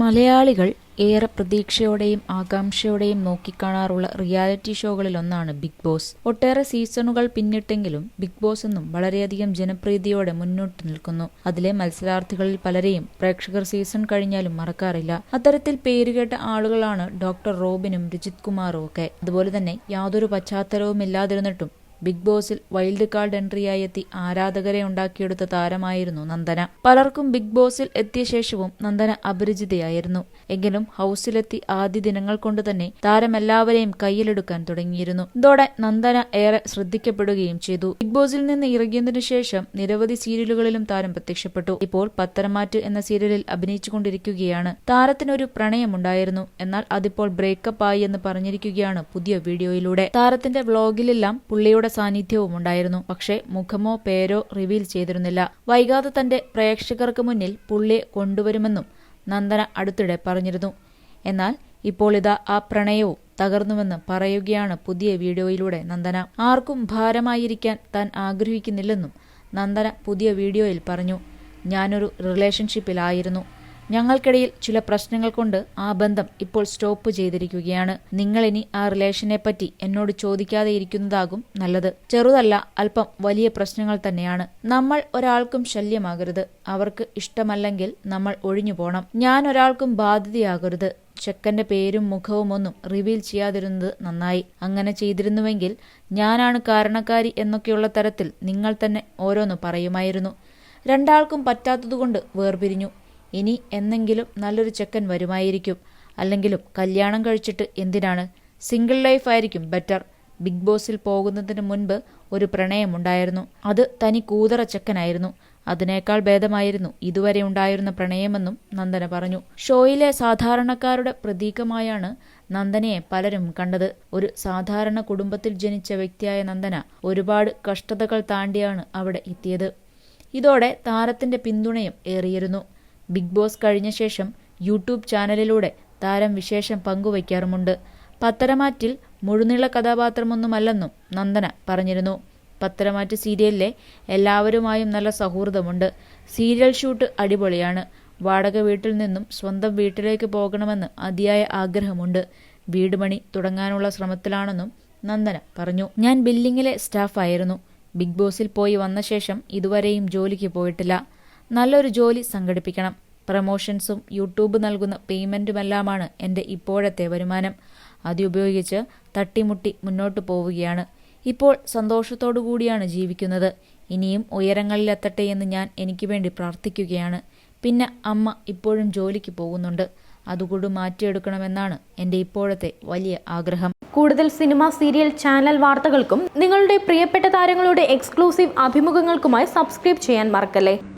മലയാളികൾ ഏറെ പ്രതീക്ഷയോടെയും ആകാംക്ഷയോടെയും നോക്കിക്കാണാറുള്ള റിയാലിറ്റി ഷോകളിലൊന്നാണ് ബിഗ് ബോസ്. ഒട്ടേറെ സീസണുകൾ പിന്നിട്ടെങ്കിലും ബിഗ് ബോസ് എന്നും വളരെയധികം ജനപ്രീതിയോടെ മുന്നോട്ട് നിൽക്കുന്നു. അതിലെ മത്സരാർത്ഥികളിൽ പലരെയും പ്രേക്ഷകർ സീസൺ കഴിഞ്ഞാലും മറക്കാറില്ല. അത്തരത്തിൽ പേരുകേട്ട ആളുകളാണ് ഡോക്ടർ റോബിനും രജിത് കുമാറും ഒക്കെ. അതുപോലെ തന്നെ യാതൊരു പശ്ചാത്തലവുമില്ലാതിരുന്നിട്ടും ബിഗ് ബോസിൽ വൈൽഡ് കാർഡ് എൻട്രിയായി എത്തി ആരാധകരെ ഉണ്ടാക്കിയെടുത്ത താരമായിരുന്നു നന്ദന. പലർക്കും ബിഗ് ബോസിൽ എത്തിയ ശേഷവും നന്ദന അപരിചിതയായിരുന്നു. എങ്കിലും ഹൗസിലെത്തി ആദ്യ ദിനങ്ങൾ കൊണ്ട് തന്നെ താരം എല്ലാവരെയും കയ്യിലെടുക്കാൻ തുടങ്ങിയിരുന്നു. ഇതോടെ നന്ദന ഏറെ ശ്രദ്ധിക്കപ്പെടുകയും ചെയ്തു. ബിഗ് ബോസിൽ നിന്ന് ഇറങ്ങിയതിനു ശേഷം നിരവധി സീരിയലുകളിലും താരം പ്രത്യക്ഷപ്പെട്ടു. ഇപ്പോൾ പത്തരമാറ്റ് എന്ന സീരിയലിൽ അഭിനയിച്ചുകൊണ്ടിരിക്കുകയാണ്. താരത്തിനൊരു പ്രണയമുണ്ടായിരുന്നു. എന്നാൽ അതിപ്പോൾ ബ്രേക്കപ്പ് ആയി എന്ന് പറഞ്ഞിരിക്കുകയാണ് പുതിയ വീഡിയോയിലൂടെ. താരത്തിന്റെ വ്ലോഗിലെല്ലാം പുള്ളിയുടെ സാന്നിധ്യവും ഉണ്ടായിരുന്നു. പക്ഷേ മുഖമോ പേരോ റിവീൽ ചെയ്തിരുന്നില്ല. വൈകാതെ തന്റെ പ്രേക്ഷകർക്ക് മുന്നിൽ പുള്ളിയെ കൊണ്ടുവരുമെന്നും നന്ദന അടുത്തിടെ പറഞ്ഞിരുന്നു. എന്നാൽ ഇപ്പോൾ ഇതാ ആ പ്രണയവും തകർന്നുവെന്ന് പറയുകയാണ് പുതിയ വീഡിയോയിലൂടെ നന്ദന. ആർക്കും ഭാരമായിരിക്കാൻ താൻ ആഗ്രഹിക്കുന്നില്ലെന്നും നന്ദന പുതിയ വീഡിയോയിൽ പറഞ്ഞു. ഞാനൊരു റിലേഷൻഷിപ്പിലായിരുന്നു. ഞങ്ങൾക്കിടയിൽ ചില പ്രശ്നങ്ങൾ കൊണ്ട് ആ ബന്ധം ഇപ്പോൾ സ്റ്റോപ്പ് ചെയ്തിരിക്കുകയാണ്. നിങ്ങൾ ഇനി ആ റിലേഷനെ പറ്റി എന്നോട് ചോദിക്കാതെ ഇരിക്കുന്നതാകും നല്ലത്. ചെറുതല്ല അല്പം വലിയ പ്രശ്നങ്ങൾ തന്നെയാണ്. നമ്മൾ ഒരാൾക്കും ശല്യമാകരുത്. അവർക്ക് ഇഷ്ടമല്ലെങ്കിൽ നമ്മൾ ഒഴിഞ്ഞു പോണം. ഞാൻ ഒരാൾക്കും ബാധ്യതയാകരുത്. ചെക്കന്റെ പേരും മുഖവും ഒന്നും റിവീൽ ചെയ്യാതിരുന്നത് നന്നായി. അങ്ങനെ ചെയ്തിരുന്നുവെങ്കിൽ ഞാനാണ് കാരണക്കാരി എന്നൊക്കെയുള്ള തരത്തിൽ നിങ്ങൾ തന്നെ ഓരോന്ന് പറയുമായിരുന്നു. രണ്ടാൾക്കും പറ്റാത്തതുകൊണ്ട് വേർപിരിഞ്ഞു. ഇനി എന്നെങ്കിലും നല്ലൊരു ചെക്കൻ വരുമായിരിക്കും. അല്ലെങ്കിലും കല്യാണം കഴിച്ചിട്ട് എന്തിനാണ്? സിംഗിൾ ലൈഫ് ആയിരിക്കും ബെറ്റർ. ബിഗ് ബോസിൽ പോകുന്നതിന് മുൻപ് ഒരു പ്രണയമുണ്ടായിരുന്നു അത് തനി കൂതറ ചെക്കനായിരുന്നു. അതിനേക്കാൾ ഭേദമായിരുന്നു ഇതുവരെ ഉണ്ടായിരുന്ന പ്രണയമെന്നും നന്ദന പറഞ്ഞു. ഷോയിലെ സാധാരണക്കാരുടെ പ്രതീകമായാണ് നന്ദനയെ പലരും കണ്ടത്. ഒരു സാധാരണ കുടുംബത്തിൽ ജനിച്ച വ്യക്തിയായ നന്ദന ഒരുപാട് കഷ്ടതകൾ താണ്ടിയാണ് അവിടെ എത്തിയത്. ഇതോടെ താരത്തിന്റെ പിന്തുണയും ഏറിയിരുന്നു. ബിഗ് ബോസ് കഴിഞ്ഞ ശേഷം യൂട്യൂബ് ചാനലിലൂടെ താരം വിശേഷം പങ്കുവയ്ക്കാറുമുണ്ട്. പത്തരമാറ്റിൽ മുഴുനീള കഥാപാത്രമൊന്നുമല്ലെന്നും നന്ദന പറഞ്ഞിരുന്നു. പത്തരമാറ്റ് സീരിയലിലെ എല്ലാവരുമായും നല്ല സൗഹൃദമുണ്ട്. സീരിയൽ ഷൂട്ട് അടിപൊളിയാണ്. വാടക വീട്ടിൽ നിന്നും സ്വന്തം വീട്ടിലേക്ക് പോകണമെന്ന് അതിയായ ആഗ്രഹമുണ്ട്. വീട് പണി തുടങ്ങാനുള്ള ശ്രമത്തിലാണെന്നും നന്ദന പറഞ്ഞു. ഞാൻ ബില്ലിങ്ങിലെ സ്റ്റാഫായിരുന്നു. ബിഗ് ബോസിൽ പോയി വന്ന ശേഷം ഇതുവരെയും ജോലിക്ക് പോയിട്ടില്ല. നല്ലൊരു ജോലി സംഘടിപ്പിക്കണം. പ്രമോഷൻസും യൂട്യൂബ് നൽകുന്ന പേയ്മെന്റുമെല്ലാമാണ് എന്റെ ഇപ്പോഴത്തെ വരുമാനം. അതുപയോഗിച്ച് തട്ടിമുട്ടി മുന്നോട്ട് പോവുകയാണ്. ഇപ്പോൾ സന്തോഷത്തോടു കൂടിയാണ് ജീവിക്കുന്നത്. ഇനിയും ഉയരങ്ങളിലെത്തട്ടെ എന്ന് ഞാൻ എനിക്ക് വേണ്ടി പ്രാർത്ഥിക്കുകയാണ്. പിന്നെ അമ്മ ഇപ്പോഴും ജോലിക്ക് പോകുന്നുണ്ട്. അതുകൂടി മാറ്റിയെടുക്കണമെന്നാണ് എന്റെ ഇപ്പോഴത്തെ വലിയ ആഗ്രഹം. കൂടുതൽ സിനിമ സീരിയൽ ചാനൽ വാർത്തകൾക്കും നിങ്ങളുടെ പ്രിയപ്പെട്ട താരങ്ങളുടെ എക്സ്ക്ലൂസീവ് അഭിമുഖങ്ങൾക്കുമായി സബ്സ്ക്രൈബ് ചെയ്യാൻ മറക്കല്ലേ?